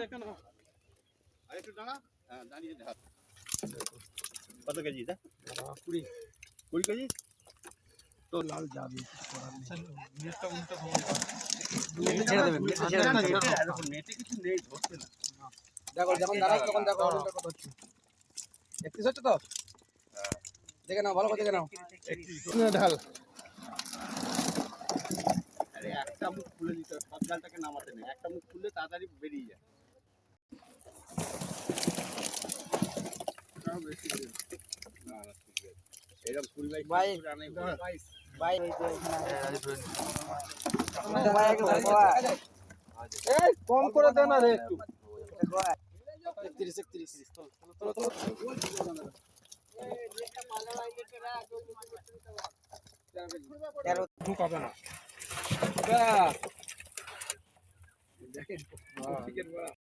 দেখে না। আর একটু দাঁড়া। হ্যাঁ দাঁড়িয়ে কত কেজি কুড়ি। কুড়ি কেজি? তো লাল যাবে নেটটা উল্টো ছেড়ে দেবেন ছেড়ে দেবেন নেটে কিছু নেই ধরছে না। দেখো যখন দাঁড়াস তখন দেখো ওজনটা কত হচ্ছে। একত্রিশ হচ্ছে তো? দেখে নাও ভালো করে দেখে নাও। ঢাল। আরে একটা মুখ খুলে দিতে হবে। সব জালটাকে নামাতে নেই। একটা মুখ খুললে তাড়াতাড়ি বেরিয়ে যায়। কম করে দে না রে একটু। একত্রিশ একত্রিশ ঢুকাবে না। দেখেন